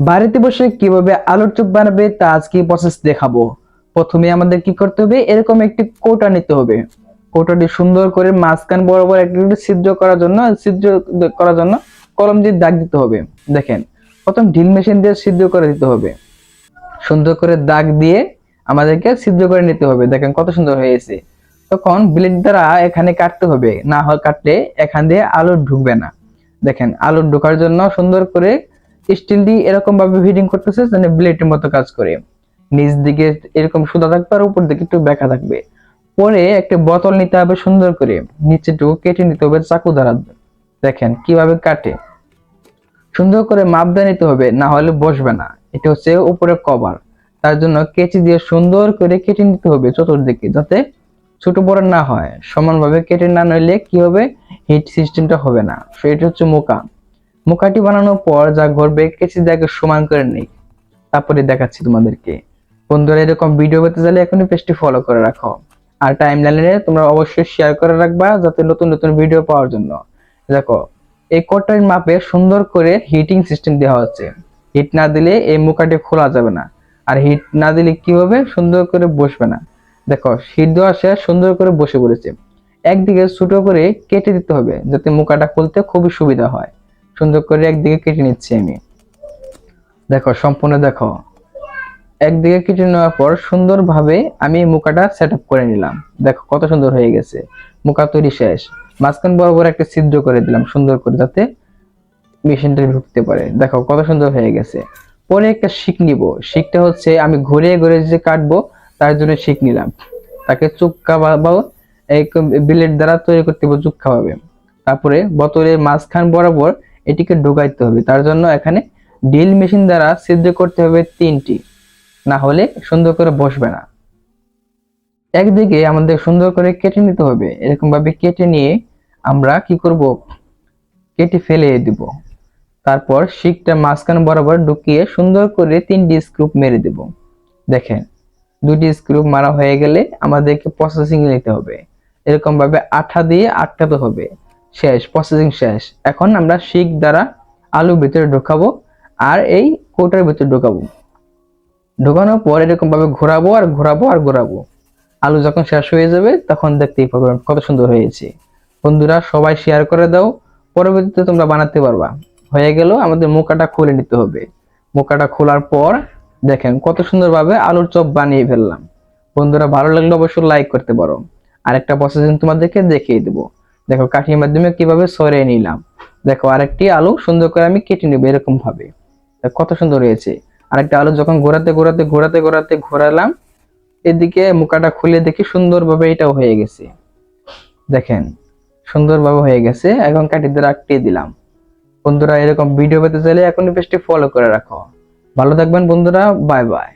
বাড়িতে বসে কীভাবে আলুর চপ বানাবে তা আজকে প্রসেস দেখাবো। প্রথমে আমাদের কি করতে হবে, এরকম একটি কোটা নিতে হবে। কোটাটি সুন্দর করে মাঝখান বরাবর একটু ছিদ্র করার জন্য, ছিদ্র করার জন্য কলম দিয়ে দাগ দিতে হবে। দেখেন, প্রথম ঢিল মেশিন দিয়ে ছিদ্র করে দিতে হবে। সুন্দর করে দাগ দিয়ে আমাদেরকে সিদ্ধ করে নিতে হবে। দেখেন কত সুন্দর হয়েছে। তখন ব্লেড দ্বারা এখানে কাটতে হবে। না হয় কাটলে এখান দিয়ে আলু ঢুকবে না। দেখেন, আলু ঢোকার জন্য সুন্দর করে স্টিল দিয়ে এরকম ভাবে ফিটিং করতেছে যেন ব্লেডের মতো কাজ করে। নিচ দিকে এরকম সুতা থাকবে আর উপর দিকে একটু বেঁকা থাকবে। পরে একটা বোতল নিতে হবে সুন্দর করে। নিচেটুকু কেটে নিতে হবে চাকু দ্বারা। দেখেন কীভাবে কাটে। সুন্দর করে মাপ দিয়ে নিতে হবে, না হলে বসবে না। এটা হচ্ছে উপরে কভার। তার জন্য কেচি দিয়ে সুন্দর করে কেটে নিতে হবে চতুর্দিকে যাতে ছোট বড় না হয়। সমানভাবে কেটে না নইলে কি হবে? হিট সিস্টেমটা হবে না। সেটা হচ্ছে মোকা মোকাটি বানানোর পর যা ঘরবে কেচি দিয়ে সমান করে নেই। তারপরে দেখাচ্ছি তোমাদেরকে। বন্ধুরা, এরকম ভিডিও পেতে চাইলে এখনই পেজটি ফলো করে রাখো। আর টাইম লাইনে তোমরা অবশ্যই শেয়ার করে রাখবা যাতে নতুন নতুন ভিডিও পাওয়ার জন্য। দেখো, এই কোটার মাপে সুন্দর করে হিটিং সিস্টেম দেওয়া হচ্ছে হিট না দিলে এই মুখাটি খোলা যাবে না। আর হিট না দিলে কি হবে? সুন্দর করে বসবে না। দেখো হিট দেওয়া শেষ সুন্দর করে বসে পড়েছে। একদিকে ছোট করে কেটে দিতে হবে, যাতে মুখাটা খুলতে খুবই সুবিধা হয়। সুন্দর করে একদিকে কেটে নিচ্ছি আমি। দেখো, সম্পূর্ণ দেখো। একদিকে কেটে নেওয়ার পর সুন্দরভাবে আমি মুখাটা সেট করে নিলাম। দেখো, কত সুন্দর হয়ে গেছে। মুখা তৈরি শেষ। মাঝখান বরাবর একটা ছিদ্র করে দিলাম সুন্দর করে যাতে মেশিনটা ঢুকতে পারে। দেখো, কত সুন্দর হয়ে গেছে। পরে একটা শিক নিব। শিকটা হচ্ছে আমি ঘুরে ঘুরে যে কাটবো, তার জন্য শিক নিলাম। তাকে চুক্কা বা এই বিলেট দ্বারা তৈরি করতে হবে, চুক্কা ভাবে। তারপরে বোতলের মাঝখান বরাবর এটিকে ঢুকাইতে হবে। তার জন্য এখানে ড্রিল মেশিন দ্বারা সিদ্ধ করতে হবে তিনটি। না হলে সুন্দর করে বসবে না। একদিকে আমাদের সুন্দর করে কেটে নিতে হবে। এরকম ভাবে কেটে নিয়ে আমরা কি করব? কেটে ফেলে দিব। তারপর শিকটা মাঝখান বরাবর ঢুকিয়ে সুন্দর করে তিনটি স্ক্রুপ মেরে দেব। দেখেন, দুটি স্ক্রুপ মারা হয়ে গেলে আমাদেরকে প্রসেসিং নিতে হবে। এরকম ভাবে আঠা দিয়ে আটকাতে হবে। শেষ প্রসেসিং শেষ। এখন আমরা শিক দ্বারা আলু ভিতরে ঢোকাবো আর এই কৌটার ভিতরে ঢোকাবো। ঢোকানোর পর এরকম ভাবে ঘোরাবো আর ঘোরাবো আর ঘোরাবো। আলু যখন শেষ হয়ে যাবে, তখন দেখতেই পাবেন কত সুন্দর হয়েছে। বন্ধুরা, সবাই শেয়ার করে দাও। পরবর্তীতে তোমরা বানাতে পারবা। হয়ে গেল আমাদের মোকাটা খুলে নিতে হবে। মোকাটা খোলার পর দেখেন কত সুন্দরভাবে আলুর চপ বানিয়ে ফেললাম। বন্ধুরা, ভালো লাগলে অবশ্যই লাইক করতে পারো। আরেকটা প্রসেসিং তোমাদেরকে দেখিয়ে দেবো। দেখো, কাঠির মাধ্যমে কীভাবে সরিয়ে নিলাম? দেখো, আরেকটি আলু সুন্দর করে আমি কেটে নেব এরকম ভাবে কত সুন্দর হয়েছে। আরেকটা আলু যখন ঘোরাতে ঘোরাতে ঘোরাতে ঘোরাতে ঘোরালাম, এদিকে মুখাটা খুলে দেখি সুন্দরভাবে এটাও হয়ে গেছে। দেখেন, সুন্দরভাবে হয়ে গেছে। এখন দিয়ে আটকে দিলাম। বন্ধুরা, এরকম ভিডিও পেতে চাইলে এখনই পেজটি ফলো করে রাখো। ভালো থাকবেন বন্ধুরা বাই বাই